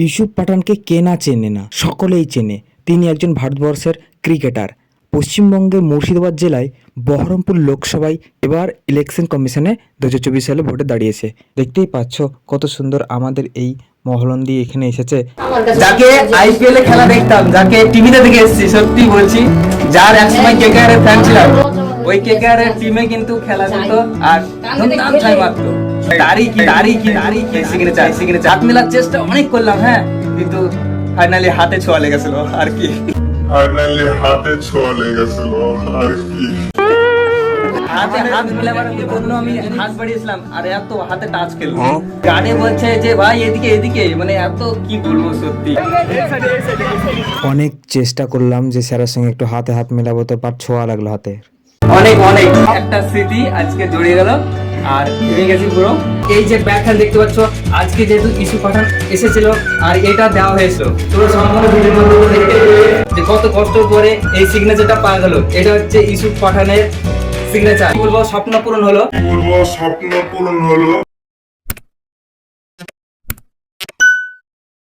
ইউসুফ পাঠানকে কে না চেনে না, সকলেই চেনে। তিনি একজন ভারতবর্ষের ক্রিকেটার। পশ্চিমবঙ্গের মুর্শিদাবাদ জেলায় বহরমপুর লোকসভায় এবার ইলেকশন কমিশনে দু হাজার চব্বিশ সালে ভোটে দাঁড়িয়েছে। দেখতেই পাচ্ছ কত সুন্দর আমাদের এই মহলন্দি এখানে এসেছে। যাকে আইপিএল এ খেলা দেখতাম, যাকে টিভিতে দেখে এসেছি, সত্যি বলছি, যার একসময় কেকেআর এর ফ্যান ছিলাম, ওই কেকেআর এর টিমে কিন্তু খেলা করতো আর ধুমধাম ছয় মারতো তারই কি তারই কি তারই কি? সিগনেচার সিগনেচার হাত মেলার চেষ্টা অনেক করলাম হ্যাঁ? কিন্তু ফাইনালি হাতে ছোঁয়া লেগেছিল আর কি? ফাইনালি হাতে ছোঁয়া লেগেছিল আর কি? হাতে হাত মিলাবার জন্য আমি হাত বাড়িয়েছিলাম আর এত হাতে টাচ খেলো। গানে বলছে যে ভাই এদিকে এদিকে। মানে এত কি বলব সত্যি। অনেক চেষ্টা করলাম যে স্যারের সঙ্গে একটু হাতে হাত মেলাবো তো পার ছোঁয়া লাগল হাতে। অনেক অনেক। একটা স্মৃতি আজকে জড়িয়ে গেল, আর ভেঙে গেছি পুরো। এই যে ব্যাখ্যান দেখতে পাচ্ছ, আজকে যেহেতু ইস্যু পাঠান এসেছিল, আর এটা দেওয়া হয়েছিল। পুরো সম্পূর্ণ ভিডিওর দেখতে যে কত কষ্ট করে এই সিগনেচারটা পাওয়া গেল এটা হচ্ছে ইস্যু পাঠানের সিগনেচার বলব? স্বপ্ন পূরণ হলো। পূর্ব স্বপ্ন পূরণ হলো।